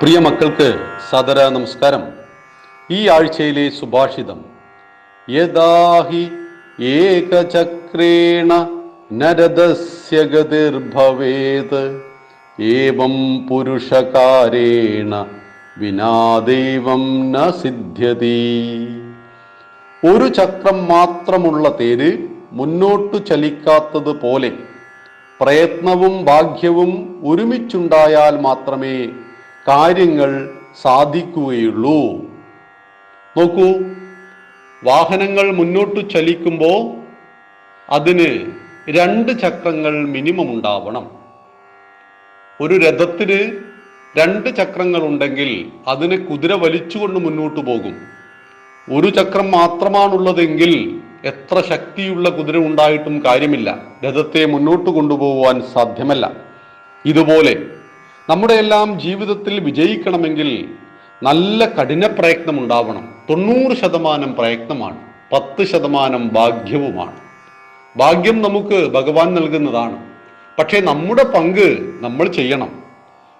പ്രിയ മക്കൾക്ക് സദര നമസ്കാരം. ഈ ആഴ്ചയിലെ സുഭാഷിതം. യദാഹി ഏകചക്രേണ നരദസ്യ ഗതിർഭവേത് ഏവം പുരുഷകാരേണ വിനാ ദൈവം ന സിദ്ധ്യതി. ഒരു ചക്രം മാത്രമുള്ള തേര് മുന്നോട്ടു ചലിക്കാത്തത് പോലെ പ്രയത്നവും ഭാഗ്യവും ഒരുമിച്ചുണ്ടായാൽ മാത്രമേ കാര്യങ്ങൾ സാധിക്കുകയുള്ളൂ. നോക്കൂ വാഹനങ്ങൾ മുന്നോട്ട് ചലിക്കുമ്പോൾ അതിന് രണ്ട് ചക്രങ്ങൾ മിനിമം ഉണ്ടാവണം. ഒരു രഥത്തിന് രണ്ട് ചക്രങ്ങൾ ഉണ്ടെങ്കിൽ അതിന് കുതിര വലിച്ചുകൊണ്ട് മുന്നോട്ട് പോകും. ഒരു ചക്രം മാത്രമാണുള്ളതെങ്കിൽ എത്ര ശക്തിയുള്ള കുതിര ഉണ്ടായിട്ടും കാര്യമില്ല. രഥത്തെ മുന്നോട്ട് കൊണ്ടുപോകുവാൻ സാധ്യമല്ല. ഇതുപോലെ നമ്മുടെ എല്ലാം ജീവിതത്തിൽ വിജയിക്കണമെങ്കിൽ നല്ല കഠിന പ്രയത്നം ഉണ്ടാവണം തൊണ്ണൂറ് ശതമാനം പ്രയത്നമാണ്. പത്ത് ശതമാനം ഭാഗ്യവുമാണ്. ഭാഗ്യം നമുക്ക് ഭഗവാൻ നൽകുന്നതാണ്. പക്ഷേ നമ്മുടെ പങ്ക് നമ്മൾ ചെയ്യണം.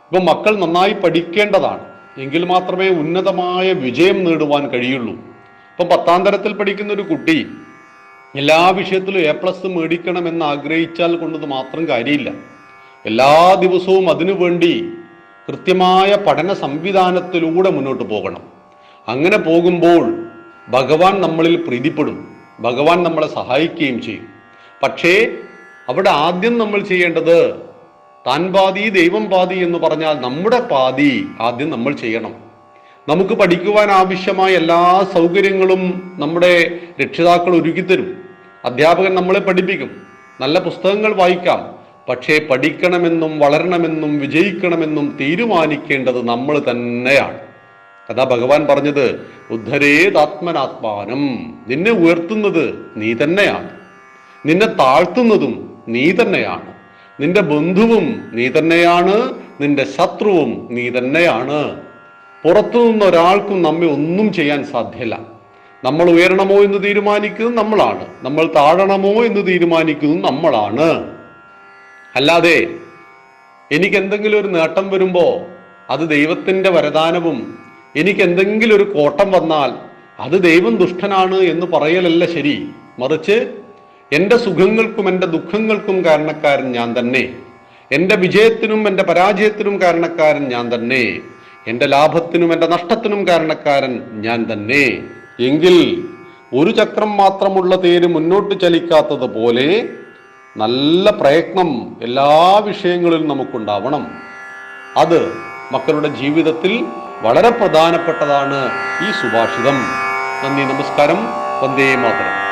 ഇപ്പം മക്കൾ നന്നായി പഠിക്കേണ്ടതാണ്. എങ്കിൽ മാത്രമേ ഉന്നതമായ വിജയം നേടുവാൻ കഴിയുള്ളൂ. ഇപ്പം പത്താം തരത്തിൽ പഠിക്കുന്ന ഒരു കുട്ടി എല്ലാ വിഷയത്തിലും എ പ്ലസ് മേടിക്കണം എന്ന് ആഗ്രഹിച്ചാൽ കൊണ്ടത് മാത്രം കാര്യമില്ല. എല്ലാ ദിവസവും അതിനു വേണ്ടി കൃത്യമായ പഠന സംവിധാനത്തിലൂടെ മുന്നോട്ട് പോകണം. അങ്ങനെ പോകുമ്പോൾ ഭഗവാൻ നമ്മളിൽ പ്രീതിപ്പെടും. ഭഗവാൻ നമ്മളെ സഹായിക്കുകയും ചെയ്യും. പക്ഷേ അവിടെ ആദ്യം നമ്മൾ ചെയ്യേണ്ടത് താൻ പാതി ദൈവം പാതി എന്ന് പറഞ്ഞാൽ നമ്മുടെ പാതി ആദ്യം നമ്മൾ ചെയ്യണം. നമുക്ക് പഠിക്കുവാൻ ആവശ്യമായ എല്ലാ സൗകര്യങ്ങളും നമ്മുടെ രക്ഷിതാക്കൾ ഒരുക്കിത്തരും. അധ്യാപകൻ നമ്മളെ പഠിപ്പിക്കും. നല്ല പുസ്തകങ്ങൾ വായിക്കാം. പക്ഷേ പഠിക്കണമെന്നും വളരണമെന്നും വിജയിക്കണമെന്നും തീരുമാനിക്കേണ്ടത് നമ്മൾ തന്നെയാണ്. അതാ ഭഗവാൻ പറഞ്ഞത് ഉദ്ധരേതാത്മനാത്മാനം നിന്നെ ഉയർത്തുന്നത് നീ തന്നെയാണ്. നിന്നെ താഴ്ത്തുന്നതും നീ തന്നെയാണ്. നിന്റെ ബന്ധുവും നീ തന്നെയാണ്. നിന്റെ ശത്രുവും നീ തന്നെയാണ്. പുറത്തു നിന്ന് ഒരാൾക്കും നമ്മെ ഒന്നും ചെയ്യാൻ സാധ്യല്ല. നമ്മൾ ഉയരണമോ എന്ന് തീരുമാനിക്കുന്നത് നമ്മളാണ്. നമ്മൾ താഴണമോ എന്ന് തീരുമാനിക്കുന്നത് നമ്മളാണ്. അല്ലാതെ എനിക്ക് എന്തെങ്കിലും ഒരു നേട്ടം വരുമ്പോൾ അത് ദൈവത്തിന്റെ വരദാനവും എനിക്ക് എന്തെങ്കിലും ഒരു കോട്ടം വന്നാൽ അത് ദൈവം ദുഷ്ടനാണ് എന്ന് പറയലല്ല ശരി. മറിച്ച് എന്റെ സുഖങ്ങൾക്കും എന്റെ ദുഃഖങ്ങൾക്കും കാരണക്കാരൻ ഞാൻ തന്നെ. എന്റെ വിജയത്തിനും എന്റെ പരാജയത്തിനും കാരണക്കാരൻ ഞാൻ തന്നെ. എന്റെ ലാഭത്തിനും എന്റെ നഷ്ടത്തിനും കാരണക്കാരൻ ഞാൻ തന്നെ. എങ്കിൽ ഒരു ചക്രം മാത്രമുള്ള തേര് മുന്നോട്ട് ചലിക്കാത്തത് പോലെ നല്ല പ്രയത്നം എല്ലാ വിഷയങ്ങളിലും നമുക്കുണ്ടാവണം. അത് മക്കളുടെ ജീവിതത്തിൽ വളരെ പ്രധാനപ്പെട്ടതാണ് ഈ സുഭാഷിതം. നന്ദി നമസ്കാരം. വന്ദേ മാതരം.